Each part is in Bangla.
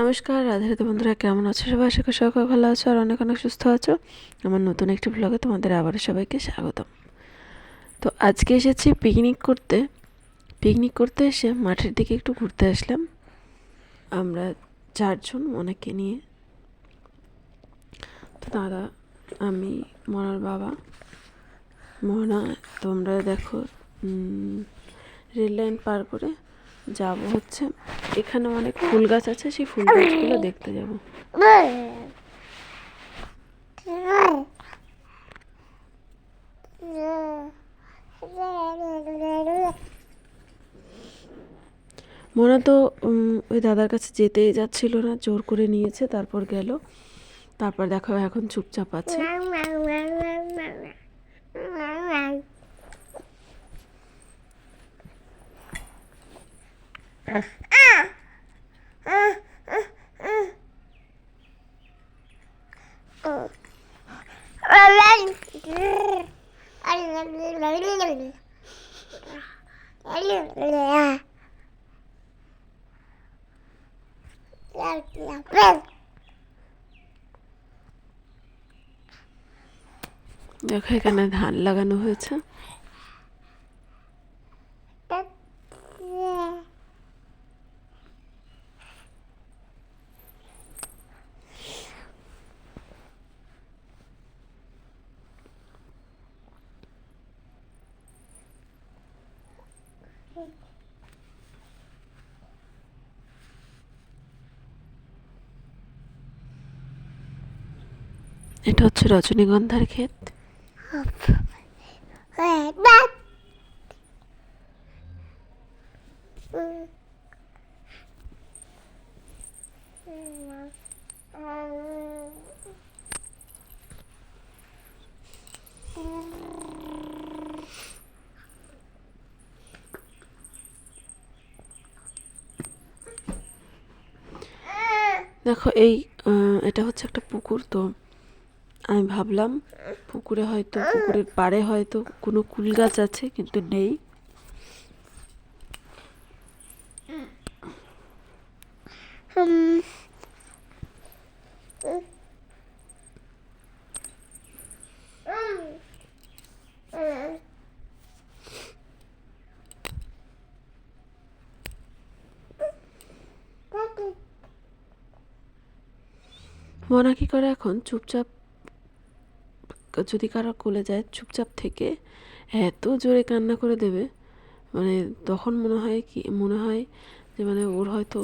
নমস্কার রাধারাধে বন্ধুরা, কেমন আছো সবাই? আশা করি সবাই ভালো আছো আর অনেক অনেক সুস্থ আছো। আমার নতুন একটি ব্লগে তোমাদের আবারও সবাইকে স্বাগতম। তো আজকে এসেছি পিকনিক করতে। পিকনিক করতে এসে মাঠের দিকে একটু ঘুরতে আসলাম। আমরা চারজন মনেকে নিয়ে। তো দাদা, আমি, মনার বাবা, মনা, তোমরা দেখো রেল লাইন পার করে যাব হচ্ছে এখানে অনেক ফুল গাছ আছে, সেই ফুল গাছগুলো দেখতে যাব। মনে তো ওই দাদার কাছে যেতেই যাচ্ছিল না, জোর করে নিয়েছে, তারপর গেল। তারপর দেখো এখন চুপচাপ আছে। দেখো এখানে ধান লাগানো হয়েছে। এটা হচ্ছে রজনীগন্ধার ক্ষেত। দেখো এই এটা হচ্ছে একটা পুকুর তো আমি ভাবলাম পুকুরে হয়তো পুকুরের পাড়ে হয়তো কোনো কুল গাছ আছে কিন্তু নেই। মনা কি করে এখন? চুপচাপ যদি কারও কোলে যায় চুপচাপ থেকে, এত জোরে কান্না করে দেবে মানে তখন মনে হয় কি, মনে হয় যে মানে ওর হয়তো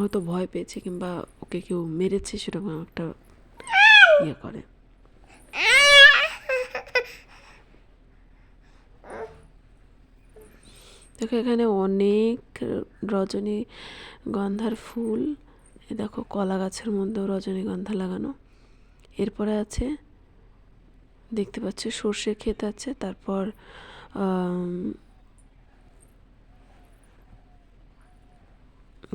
হয়তো ভয় পেয়েছে কিংবা ওকে কেউ মেরেছে সেরকম একটা ইয়ে করে। দেখো এখানে অনেক রজনী গন্ধার ফুল। দেখো কলা গাছের মধ্যেও রজনীগন্ধা লাগানো। এরপরে আছে দেখতে পাচ্ছ সর্ষে ক্ষেত আছে, তারপর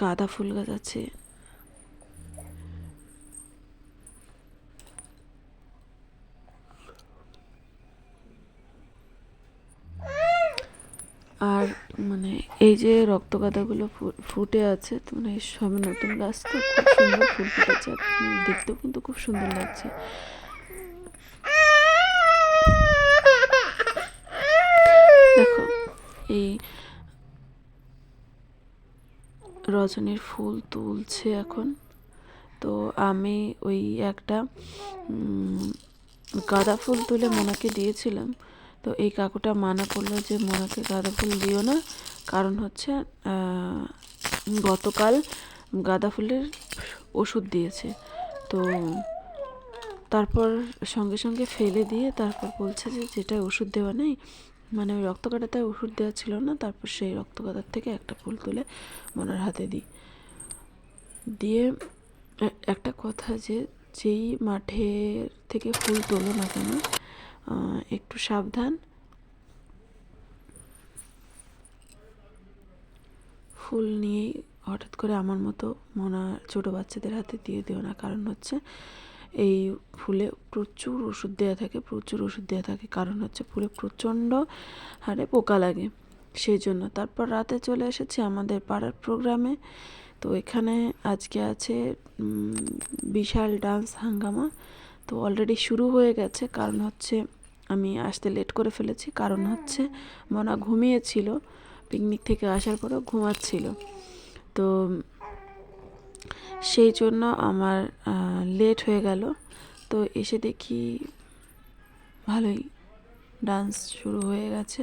গাঁদা ফুল গাছ আছে। আর মানে এই যে রক্তগাঁদাগুলো ফু- ফুটে আছে, তো মানে সবে নতুন গাছ, তো খুব সুন্দর ফুল ফুটেছে। দেখতেও কিন্তু খুব সুন্দর লাগছে। রজনীর ফুল তুলছে এখন। তো আমি ওই একটা গাঁদা ফুল তুলে মোনাকে দিয়েছিলাম। তো এই কাকুটা মানা করল যে, মোনাকে গাঁদা ফুল দিও না। কারণ হচ্ছে গতকাল গাঁদা ফুলের ওষুধ দিয়েছে। তো তারপর সঙ্গে সঙ্গে ফেলে দিয়ে তারপর বলছে যে যেটা ওষুধ দেওয়া নেই মানে ওই রক্ত কাটাতে ওষুধ দেওয়া ছিল না, তারপর সেই রক্ত কাটার থেকে একটা ফুল তুলে মনের হাতে দিই। দিয়ে একটা কথা যে যেই মাঠের থেকে ফুল তোলো না কেন একটু সাবধান। ফুল নিয়েই হঠাৎ করে আমার মতো মনা ছোট বাচ্চাদের হাতে দিয়ে দিও না, কারণ হচ্ছে এই ফুলে প্রচুর ওষুধ দেওয়া থাকে, প্রচুর ওষুধ দেওয়া থাকে। কারণ হচ্ছে ফুলে প্রচণ্ড হারে পোকা লাগে। সেই জন্য তারপর রাতে চলে এসেছি আমাদের পাড়ার প্রোগ্রামে। তো এখানে আজকে আছে বিশাল ডান্স হাঙ্গামা। তো অলরেডি শুরু হয়ে গেছে। কারণ হচ্ছে আমি আসতে লেট করে ফেলেছি। কারণ হচ্ছে মনা ঘুমিয়েছিল। পিকনিক থেকে আসার পরেও ঘুমাচ্ছিল। তো সেই জন্য আমার লেট হয়ে গেল। তো এসে দেখি ভালোই ডান্স শুরু হয়ে গেছে।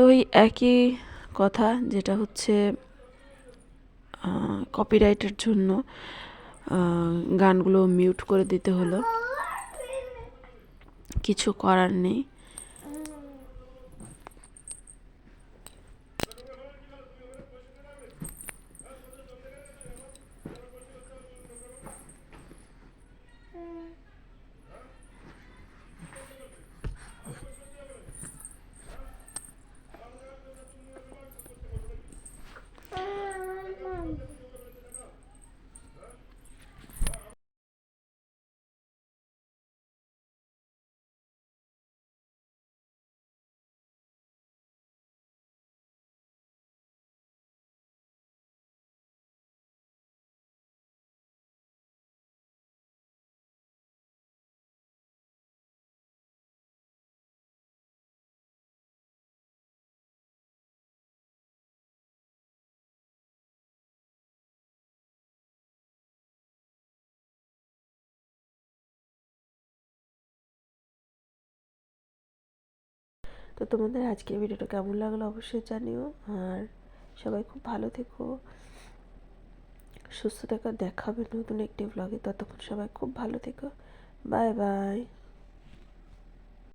তো ওই একই কথা যেটা হচ্ছে কপিরাইটের জন্য গানগুলো মিউট করে দিতে হলো। কিছু করার নেই। তো তোমাদের আজকের ভিডিওটা কেমন লাগল অবশ্যই জানিও। আর সবাই খুব ভালো থেকো। সুস্থ থাকা। দেখাবে নতুন একটি ব্লগে ততক্ষণ সবাই খুব ভালো থেকো। Bye bye